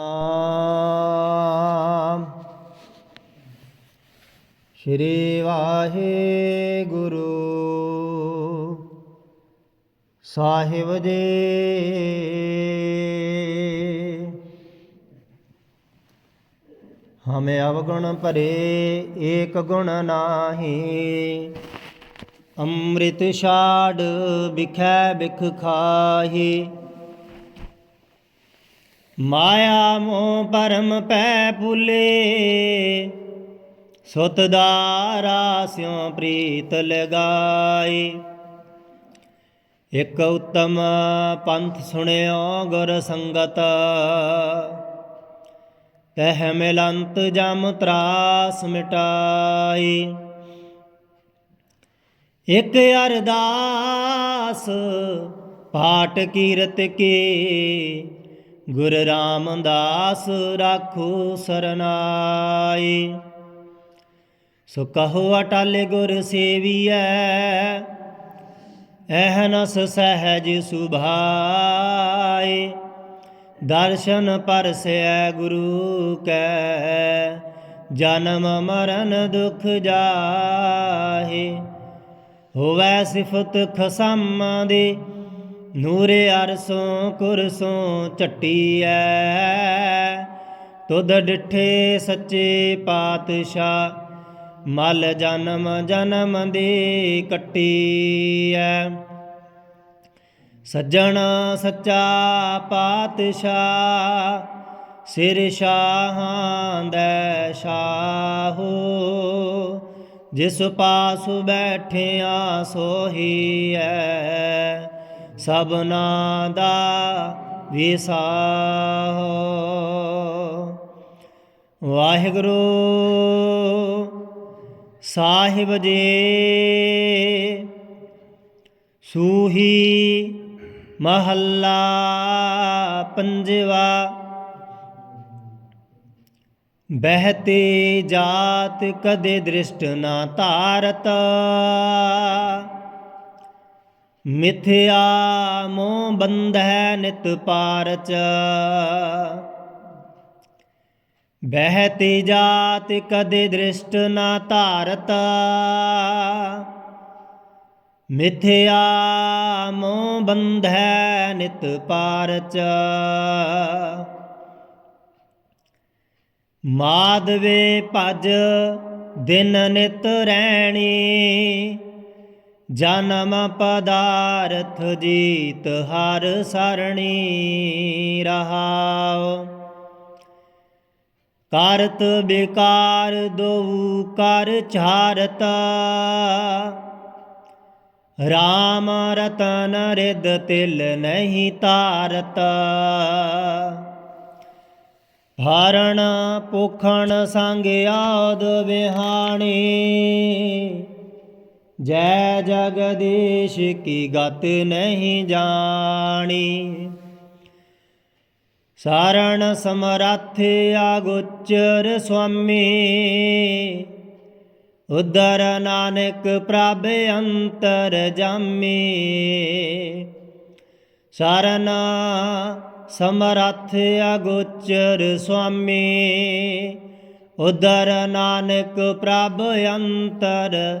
ਨਾਮ ਸ਼੍ਰੀ ਵਾਹਿਗੁਰੂ ਸਾਹਿਬ ਜੀ। ਹਮੇ ਅਵਗੁਣ ਭਰੇ ਏਕ ਗੁਣ ਨਾਹੀ। ਅੰਮ੍ਰਿਤ ਛਾੜ ਬਿਖੈ ਬਿਖ ਖਾਹੀ। ਮਾਇਆ ਮੋਹ ਪਰਮ ਪੈ ਭੁਲੇ, ਸੁਤ ਦਾਰਾ ਸਿਉ ਪ੍ਰੀਤ ਲਗਾਈ ਇਕ ਉਤਮ ਪੰਥ ਸੁਣਿਓ ਗੁਰ ਸੰਗਤ, ਤਹ ਮਿਲੰਤ ਜਮ ਤਰਾਸ ਮਿਟਾਈ ਇਕ ਅਰਦਾਸ ਪਾਠ ਕੀਰਤ ਕੀ ਗੁਰ ਰਾਮਦਾਸ ਰਾਖੋ ਸਰਨਾਏ ਸੋ ਕਹੋ ਅਟਲ ਗੁਰ ਸੇਵੀਐ, ਐਹਨਸ ਸਹਿਜ ਸੁਭਾਏ ਦਰਸ਼ਨ ਪਰਸੈ ਗੁਰੂ ਕੈ, ਜਨਮ ਮਰਨ ਦੁਖ ਜਾਹੇ। ਹੋਵੈ ਸਿਫਤ ਖਸਮ ਦੀ ਨੂਰੇ ਅਰਸੋਂ ਕੁਰਸੋਂ ਝੱਟੀਐ, ਤੁਧ ਡਿਠੇ ਸੱਚੇ ਪਾਤਸ਼ਾਹ, ਮਲ ਜਨਮ ਜਨਮ ਦੀ ਕੱਟੀਐ। ਸੱਜਣ ਸੱਚਾ ਪਾਤਸ਼ਾਹ, ਸਿਰ ਸ਼ਾਹਾਂ ਦਾ ਸ਼ਾਹੋ, ਜਿਸ ਪਾਸ ਬੈਠਿਆ ਸੋਹੀਐ। ਸਭਨਾ ਦਾ ਵਿਸਾਹੋ ਵਾਹਿਗੁਰੂ ਸਾਹਿਬ ਜੀ, ਸੂਹੀ ਮਹੱਲਾ ਪੰਜਵਾ, ਬਹਿਤੇ ਜਾਤ ਕਦੇ ਦ੍ਰਿਸ਼ਟ ਨਾ ਤਾਰਤ ਮਿਥਿਆ ਮੋਹ ਬੰਧੈ ਨਿਤ ਪਾਰਚ। ਬਹਿਤੇ ਜਾਤ ਕਦੇ ਦ੍ਰਿਸ਼ਟ ਨਾ ਧਾਰਤ। ਮਿਥਿਆ ਮੋਹ ਬੰਧੈ ਨਿਤ ਪਾਰਚ। ਮਾਧਵੇ ਭਜ ਦਿਨ ਨਿਤ ਰਹਿਣੀ ਜਨਮ ਪਦਾਰਥ ਜੀਤ ਹਰ ਸਰਣੀ ਰਹਾਉ। ਕਰਤ ਬਿਕਾਰ ਦੋ ਕਰ ਚਾਰਤ। ਰਾਮ ਰਤਨ ਰਿਦ ਤਿਲ ਨਹੀਂ ਤਾਰਤ। ਹਰਣ ਪੁਖਣ ਸੰਗ ਆਦ ਵਿਹਾਣੀ। ਜੈ ਜਗਦੀਸ਼ ਕੀ ਗਤ ਨਹੀਂ ਜਾਣੀ। ਸਾਰਣ ਸਮਰੱਥ ਆਗੋਚਰ ਸੁਆਮੀ। ਉਦਰ ਨਾਨਕ ਪ੍ਰਭ ਅੰਤਰ ਜਾਮੀ। ਸਰਨ ਸਮਰੱਥ ਅਗੋਚਰ ਸੁਆਮੀ। ਉਦਰ ਨਾਨਕ ਪ੍ਰਭ ਅੰਤਰ